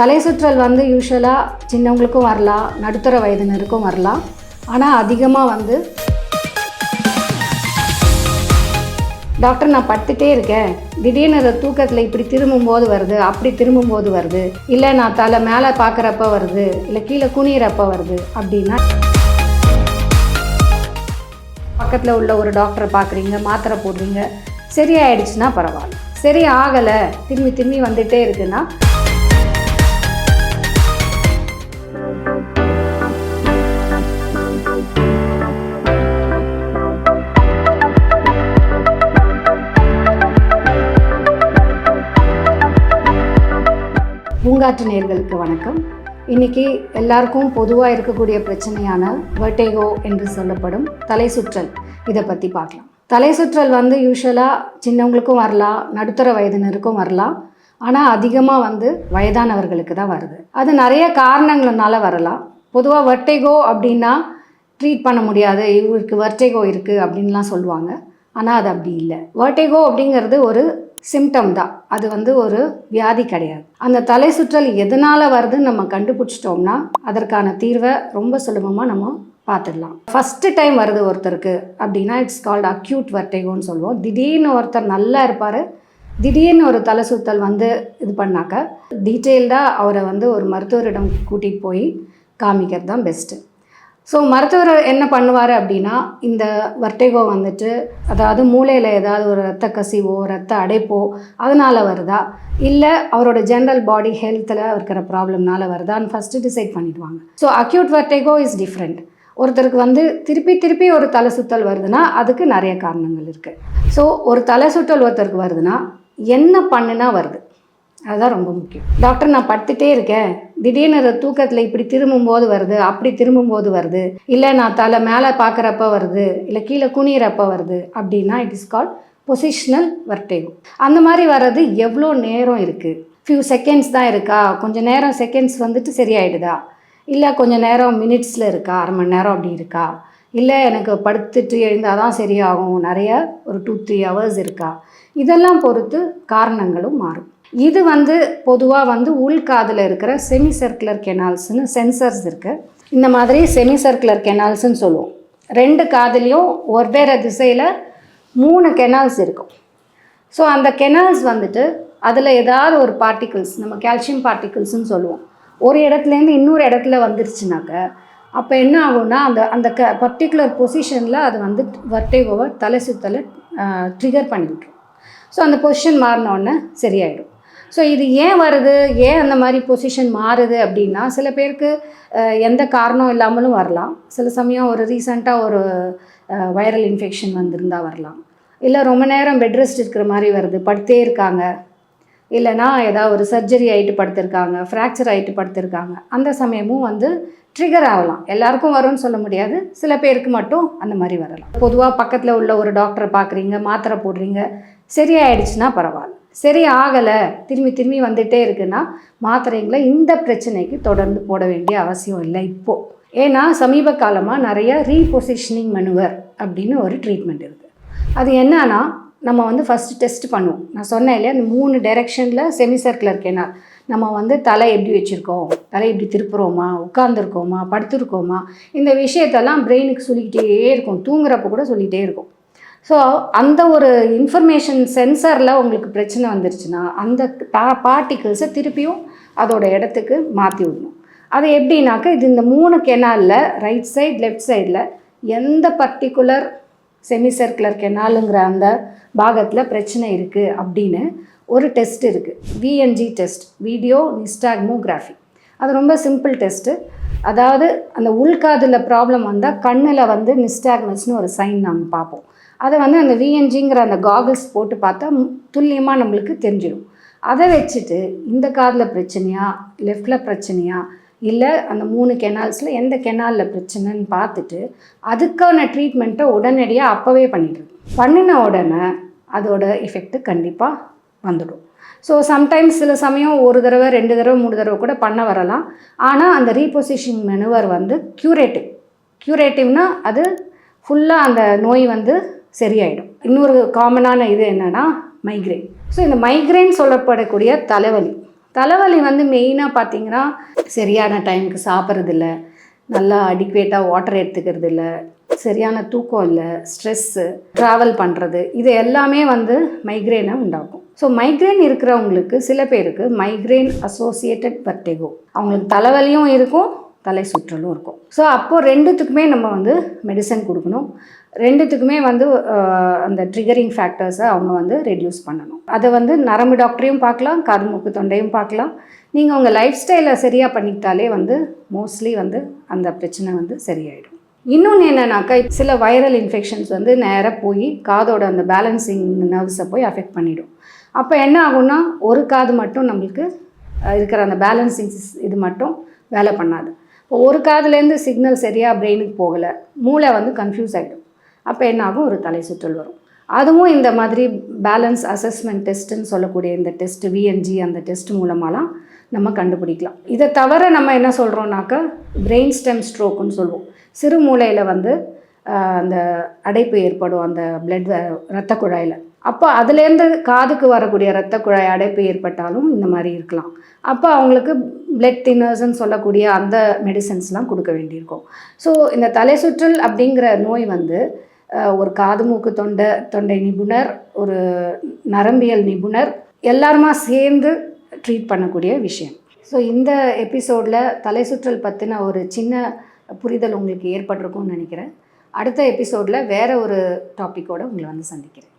தலை சுற்றல் வந்து யூஸ்வலாக சின்னவங்களுக்கும் வரலாம் நடுத்தர வயதினருக்கும் வரலாம். ஆனால் அதிகமாக வந்து டாக்டர் நான் படுத்துட்டே இருக்கேன். திடீர்னு அந்த தூக்கத்தில் இப்படி திரும்பும்போது வருது அப்படி திரும்பும்போது வருது. இல்லை நான் தலை மேலே பார்க்குறப்ப வருது இல்லை கீழே குனியிறப்ப வருது அப்படின்னா பக்கத்தில் உள்ள ஒரு டாக்டரை பார்க்குறீங்க மாத்திரை போடுறீங்க சரியாயிடுச்சுன்னா பரவாயில்ல. சரி ஆகலை. திரும்பி திரும்பி வந்துகிட்டே இருக்குன்னா பூங்காற்று நேர்களுக்கு வணக்கம். இன்னைக்கு எல்லாருக்கும் பொதுவாக இருக்கக்கூடிய பிரச்சனையான வெர்டேகோ என்று சொல்லப்படும் தலை சுற்றல். இதை பற்றி பார்க்கலாம். தலை சுற்றல் வந்து யூஸ்வலாக சின்னவங்களுக்கும் வரலாம் நடுத்தர வயதினருக்கும் வரலாம். ஆனால் அதிகமாக வந்து வயதானவர்களுக்கு தான் வருது. அது நிறைய காரணங்களால வரலாம். பொதுவாக வெர்டேகோ அப்படின்னா ட்ரீட் பண்ண முடியாது. இவருக்கு வெர்டேகோ இருக்குது அப்படின்லாம் சொல்லுவாங்க. ஆனால் அது அப்படி இல்லை. வெர்டேகோ அப்படிங்கிறது ஒரு சிம்டம் தான். அது வந்து ஒரு வியாதி கிடையாது. அந்த தலை சுற்றல் எதனால் வருதுன்னு நம்ம கண்டுபிடிச்சிட்டோம்னா அதற்கான தீர்வை ரொம்ப சுலபமாக நம்ம பார்த்துடலாம். ஃபஸ்ட்டு டைம் வருது ஒருத்தருக்கு அப்படின்னா இட்ஸ் கால்ட் அக்யூட் வர்டேகோன்னு சொல்லுவோம். திடீர்னு ஒருத்தர் நல்லா இருப்பார். திடீர்னு ஒரு தலை சுத்தல் வந்து இது பண்ணாக்க டீட்டெயில்டாக அவரை வந்து ஒரு மருத்துவரிடம் கூட்டிகிட்டு போய் காமிக்கிறது தான் பெஸ்ட்டு ஸோ மருத்துவர் என்ன பண்ணுவார் அப்படின்னா இந்த வர்டேகோ வந்துட்டு அதாவது மூளையில் ஏதாவது ஒரு ரத்த கசிவோ ரத்த அடைப்போ அதனால் வருதா? இல்லை அவரோட ஜென்ரல் பாடி ஹெல்த்தில் இருக்கிற ப்ராப்ளம்னால வருதான்னு ஃபஸ்ட்டு டிசைட் பண்ணிடுவாங்க. So acute vertigo is different ஒருத்தருக்கு வந்து திருப்பி திருப்பி ஒரு தலை சுத்தல் வருதுன்னா அதுக்கு நிறைய காரணங்கள் இருக்குது ஸோ ஒரு தலை சுற்றல் ஒருத்தருக்கு வருதுன்னா என்ன பண்ணுனா வருது? அதுதான் ரொம்ப முக்கியம். டாக்டர் நான் படுத்துட்டே இருக்கேன். திடீர்னு தூக்கத்தில் இப்படி திரும்பும்போது வருது அப்படி திரும்பும்போது வருது. இல்லை நான் தலை மேலே பார்க்குறப்ப வருது இல்லை கீழே குனியிறப்ப வருது அப்படின்னா it is called positional vertigo அந்த மாதிரி வர்றது எவ்வளோ நேரம் இருக்குது ஃபியூ செகண்ட்ஸ் தான் இருக்கா? கொஞ்சம் நேரம் செகண்ட்ஸ் வந்துட்டு சரியாயிடுதா? இல்லை கொஞ்சம் நேரம் மினிட்ஸில் இருக்கா? அரை மணி நேரம் அப்படி இருக்கா? இல்லை எனக்கு படுத்துட்டு எழுந்தால் தான் சரியாகும்? நிறைய ஒரு டூ த்ரீ ஹவர்ஸ் இருக்கா? இதெல்லாம் பொறுத்து காரணங்களும் மாறும். இது வந்து பொதுவாக வந்து உள்காதில் இருக்கிற செமி சர்க்குலர் கெனால்ஸ்னு சென்சர்ஸ் இருக்குது இந்த மாதிரி செமி சர்க்குலர் கெனால்ஸ்னு சொல்லுவோம். ரெண்டு காதுலேயும் வெவ்வேறு திசையில் மூணு கெனால்ஸ் இருக்கும். ஸோ அந்த கெனால்ஸ் வந்துட்டு அதில் ஏதாவது ஒரு பார்ட்டிகிள்ஸ் நம்ம கால்சியம் பார்ட்டிகிள்ஸ்னு சொல்லுவோம். ஒரு இடத்துலேருந்து இன்னொரு இடத்துல வந்துருச்சுனாக்க அப்போ என்ன ஆகும்னா அந்த அந்த க பர்டிகுலர் பொசிஷனில் அது வந்து வர்டேகோவை தலை சுத்தலை ட்ரிகர் பண்ணிவிட்டுரும். ஸோ அந்த பொசிஷன் மாறினோடனே சரியாயிடும். ஸோ இது ஏன் வருது? ஏன் அந்த மாதிரி பொசிஷன் மாறுது அப்படின்னா சில பேருக்கு எந்த காரணம் இல்லாமலும் வரலாம். சில சமயம் ஒரு ரீசண்டாக ஒரு வைரல் இன்ஃபெக்ஷன் வந்திருந்தால் வரலாம். இல்லை ரொம்ப நேரம் பெட் ரெஸ்ட் இருக்கிற மாதிரி வருது படுத்தே இருக்காங்க. இல்லைனா ஏதாவது ஒரு சர்ஜரி ஆகிட்டு படுத்திருக்காங்க ஃப்ராக்சர் ஆகிட்டு படுத்திருக்காங்க. அந்த சமயமும் வந்து ட்ரிகர் ஆகலாம். எல்லாருக்கும் வரும்னு சொல்ல முடியாது. சில பேருக்கு மட்டும் அந்த மாதிரி வரலாம். பொதுவாக பக்கத்தில் உள்ள ஒரு டாக்டரை பார்க்குறீங்க மாத்திரை போடுறீங்க சரியாயிடுச்சுன்னா பரவாயில்ல. சரி ஆகலை. திரும்பி திரும்பி வந்துகிட்டே இருக்குன்னா மாத்திரைங்களை இந்த பிரச்சனைக்கு தொடர்ந்து போட வேண்டிய அவசியம் இல்லை இப்போது ஏன்னா சமீப காலமாக நிறைய ரீபொசிஷனிங் மனுவர் அப்படின்னு ஒரு ட்ரீட்மெண்ட் இருக்குது அது என்னன்னா நம்ம வந்து ஃபஸ்ட்டு டெஸ்ட் பண்ணுவோம். நான் சொன்னேன் இல்லையா அந்த மூணு டைரெக்ஷனில் செமி சர்க்குலர் கேனால் நம்ம வந்து தலை எப்படி வச்சுருக்கோம்? தலை எப்படி திருப்புறோமா? உட்காந்துருக்கோமா படுத்துருக்கோமா? இந்த விஷயத்தெல்லாம் பிரெயினுக்கு சொல்லிக்கிட்டே இருக்கும். தூங்குறப்ப கூட சொல்லிகிட்டே இருக்கும். ஸோ அந்த ஒரு இன்ஃபர்மேஷன் சென்சரில் உங்களுக்கு பிரச்சனை வந்துருச்சுன்னா அந்த பா பார்ட்டிகிள்ஸை திருப்பியும் அதோட இடத்துக்கு மாற்றி விடணும். அது எப்படின்னாக்க இது இந்த மூணு கெனாலில் ரைட் சைடு லெஃப்ட் சைடில் எந்த பர்டிகுலர் செமி சர்க்குலர் கெனாலுங்கிற அந்த பாகத்தில் பிரச்சனை இருக்குது அப்படின்னு ஒரு டெஸ்ட் இருக்குது விஎன்ஜி டெஸ்ட் வீடியோ நிஸ்டாக்மோகிராஃபி அது ரொம்ப சிம்பிள் டெஸ்ட்டு அதாவது அந்த உள்காதில் ப்ராப்ளம் வந்தால் கண்ணில் வந்து நிஸ்டாக்னஸ்னு ஒரு சைன் நாங்கள் பார்ப்போம். அதை வந்து அந்த விஎன்ஜிங்கிற அந்த காகிள்ஸ் போட்டு பார்த்தா துல்லியமாக நம்மளுக்கு தெரிஞ்சிடும் அதை வச்சுட்டு இந்த காதில் பிரச்சனையா லெஃப்டில் பிரச்சனையா இல்லை அந்த மூணு கெனால்ஸில் எந்த கெனாலில் பிரச்சனைன்னு பார்த்துட்டு அதுக்கான ட்ரீட்மெண்ட்டை உடனடியாக அப்போவே பண்ணிடுறது. பண்ணின உடனே அதோட எஃபெக்ட்டு கண்டிப்பாக வந்துடும். ஸோ சம்டைம்ஸ் சில சமயம் ஒரு தடவை ரெண்டு தடவை மூணு தடவை கூட பண்ண வரலாம். ஆனால் அந்த ரீபொசிஷன் மெனுவர் வந்து க்யூரேட்டிவ் க்யூரேட்டிவ்னால் அது ஃபுல்லாக அந்த நோய் வந்து சரியாயிடும். இன்னொரு காமனான இது என்னென்னா மைக்ரைன் ஸோ இந்த மைக்ரைன் சொல்லப்படக்கூடிய தலைவலி. தலைவலி வந்து மெயினாக பார்த்தீங்கன்னா சரியான டைமுக்கு சாப்பிட்றதில்ல. நல்லா அடிக்குவேட்டாக வாட்டர் எடுத்துக்கிறது இல்லை சரியான தூக்கம் இல்லை ஸ்ட்ரெஸ்ஸு ட்ராவல் பண்ணுறது இது எல்லாமே வந்து மைக்ரைனை உண்டாக்கும். ஸோ மைக்ரைன் இருக்கிறவங்களுக்கு சில பேருக்கு மைக்ரைன் அசோசியேட்டட் வர்டிகோ அவங்களுக்கு தலைவலியும் இருக்கும் தலை சுற்றலும் இருக்கும். ஸோ அப்போது ரெண்டுத்துக்குமே நம்ம வந்து மெடிசன் கொடுக்கணும். ரெண்டுத்துக்குமே வந்து அந்த ட்ரிகரிங் ஃபேக்டர்ஸை அவங்க வந்து ரெடியூஸ் பண்ணணும். அதை வந்து நரம்பு டாக்டரையும் பார்க்கலாம் காது தொண்டையும் பார்க்கலாம். நீங்கள் உங்கள் லைஃப் ஸ்டைலை சரியாக பண்ணிக்கிட்டாலே வந்து மோஸ்ட்லி வந்து அந்த பிரச்சனை வந்து சரியாயிடும். இன்னொன்று என்னன்னாக்கா சில வைரல் இன்ஃபெக்ஷன்ஸ் வந்து நேராக போய் காதோட அந்த பேலன்சிங் நர்வ்ஸை போய் அஃபெக்ட் பண்ணிடும். அப்போ என்ன ஆகும்னா ஒரு காது மட்டும் நம்மளுக்கு இருக்கிற அந்த பேலன்சிங் இது மட்டும் வேலை பண்ணாது. ஒரு காதுலேருந்து சிக்னல் சரியாக பிரெயினுக்கு போகலை மூளை வந்து கன்ஃபியூஸ் ஆகிடும் அப்போ என்ன ஆகும்? ஒரு தலை சுற்றல் வரும். அதுவும் இந்த மாதிரி பேலன்ஸ் அசஸ்மெண்ட் டெஸ்ட்டுன்னு சொல்லக்கூடிய இந்த டெஸ்ட் விஎன்ஜி அந்த டெஸ்ட் மூலமாலாம் நம்ம கண்டுபிடிக்கலாம். இதை தவிர நம்ம என்ன சொல்கிறோம்னாக்கா பிரெயின் ஸ்டெம் ஸ்ட்ரோக்குன்னு சொல்லுவோம். சிறு மூளையில் வந்து அந்த அடைப்பு ஏற்படும் அந்த பிளட் ரத்த குழாயில். அப்போ அதுலேருந்து காதுக்கு வரக்கூடிய ரத்த குழாய் அடைப்பு ஏற்பட்டாலும் இந்த மாதிரி இருக்கலாம். அப்போ அவங்களுக்கு பிளட் தின்னர்ஸ்ன்னு சொல்லக்கூடிய அந்த மெடிசன்ஸ்லாம் கொடுக்க வேண்டியிருக்கும். ஸோ இந்த தலை சுற்றல் அப்படிங்கிற நோய் வந்து ஒரு காது மூக்கு தொண்டை தொண்டை நிபுணர் ஒரு நரம்பியல் நிபுணர் எல்லாருமா சேர்ந்து ட்ரீட் பண்ணக்கூடிய விஷயம். ஸோ இந்த எபிசோடில் தலை சுற்றல் பற்றின ஒரு சின்ன புரிதல் உங்களுக்கு ஏற்பட்டிருக்கும்னு நினைக்கிறேன். அடுத்த எபிசோடில் வேற ஒரு டாப்பிக்கோடு உங்களை வந்து சந்திக்கிறேன்.